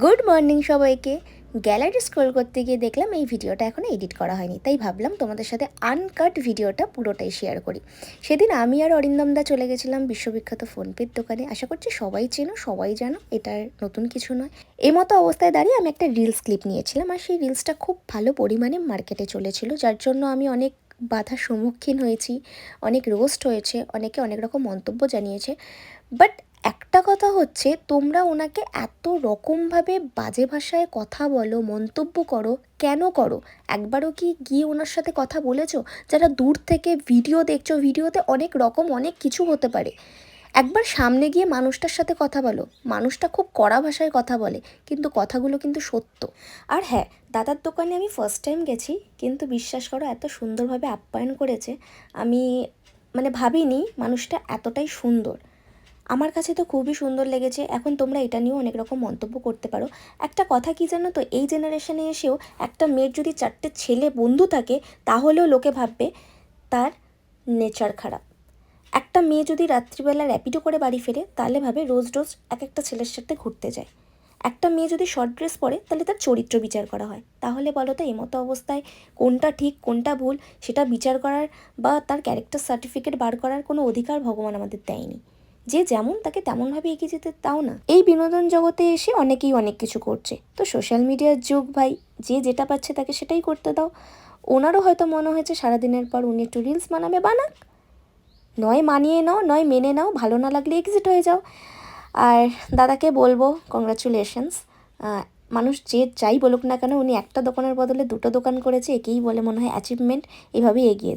Good morning সবাইকে। Gallery scroll করতে গিয়ে দেখলাম এই ভিডিওটা এখনও এডিট করা হয়নি। তাই ভাবলাম তোমাদের সাথে আনকাট ভিডিওটা পুরোটাই শেয়ার করি। সেদিন আমি আর অরিন্দম দা চলে গেছিলাম বিশ্ববিখ্যাত ফোনপের দোকানে। আশা করছি সবাই চেনো, সবাই জানো এটার নতুন কিছু নয়। এই মতো অবস্থায় দাঁড়িয়ে আমি একটা রিলস ক্লিপ নিয়েছিলাম আর সেই রিলসটা খুব ভালো পরিমাণে মার্কেটে চলেছিল, যার জন্য আমি অনেক বাধার সম্মুখীন হয়েছি, অনেক রোস্ট হয়েছে, অনেকে অনেক রকম মন্তব্য জানিয়েছে। বাট একটা কথা হচ্ছে, তোমরা ওনাকে এত রকমভাবে বাজে ভাষায় কথা বলো, মন্তব্য করো, কেন করো? একবারও কি গিয়ে ওনার সাথে কথা বলেছ? যারা দূর থেকে ভিডিও দেখছ, ভিডিওতে অনেক রকম অনেক কিছু হতে পারে। একবার সামনে গিয়ে মানুষটার সাথে কথা বলো। মানুষটা খুব কড়া ভাষায় কথা বলে, কিন্তু কথাগুলো কিন্তু সত্য। আর হ্যাঁ দাদার দোকানে আমি ফার্স্ট টাইম গেছি, কিন্তু বিশ্বাস করো এত সুন্দরভাবে আপ্যায়ন করেছে। আমি মানে ভাবিনি মানুষটা এতটাই সুন্দর। আমার কাছে তো খুবই সুন্দর লেগেছে। এখন তোমরা এটা নিয়েও অনেক রকম মন্তব্য করতে পারো। একটা কথা কি জানো তো? এই জেনারেশনে এসেও একটা মেয়ের যদি চারটে ছেলে বন্ধু থাকে, তাহলেও লোকে ভাববে তার নেচার খারাপ। একটা মেয়ে যদি রাত্রিবেলা র্যাপিডো করে বাড়ি ফেরে, তাহলে ভাবে রোজ রোজ এক একটা ছেলের সাথে ঘুরতে যায়। একটা মেয়ে যদি শর্ট ড্রেস পরে, তাহলে তার চরিত্র বিচার করা হয়। তাহলে বলো তো, এমতো অবস্থায় কোনটা ঠিক, কোনটা ভুল, সেটা বিচার করার বা তার ক্যারেক্টার সার্টিফিকেট বার করার কোনো অধিকার ভগবান আমাদের দেয়নি। যে যেমন তাকে তেমনভাবে এগিয়ে যেতে তাও না। এই বিনোদন জগতে এসে অনেকেই অনেক কিছু করছে। তো সোশ্যাল মিডিয়ার যুগ ভাই, যে যেটা পাচ্ছে তাকে সেটাই করতে দাও। ওনারও হয়তো মনে হয়েছে সারাদিনের পর উনি একটু রিলস বানাবে, বানাক। নয় মানিয়ে নাও, নয় মেনে নাও, ভালো না লাগলে এক্সিট হয়ে যাও। আর দাদাকে বলব কংগ্রাচুলেশনস মানুষ যে যাই বলুক না কেন, উনি একটা দোকানের বদলে দুটো দোকান করেছে, একেই বলে মনে হয় অ্যাচিভমেন্ট এভাবেই এগিয়ে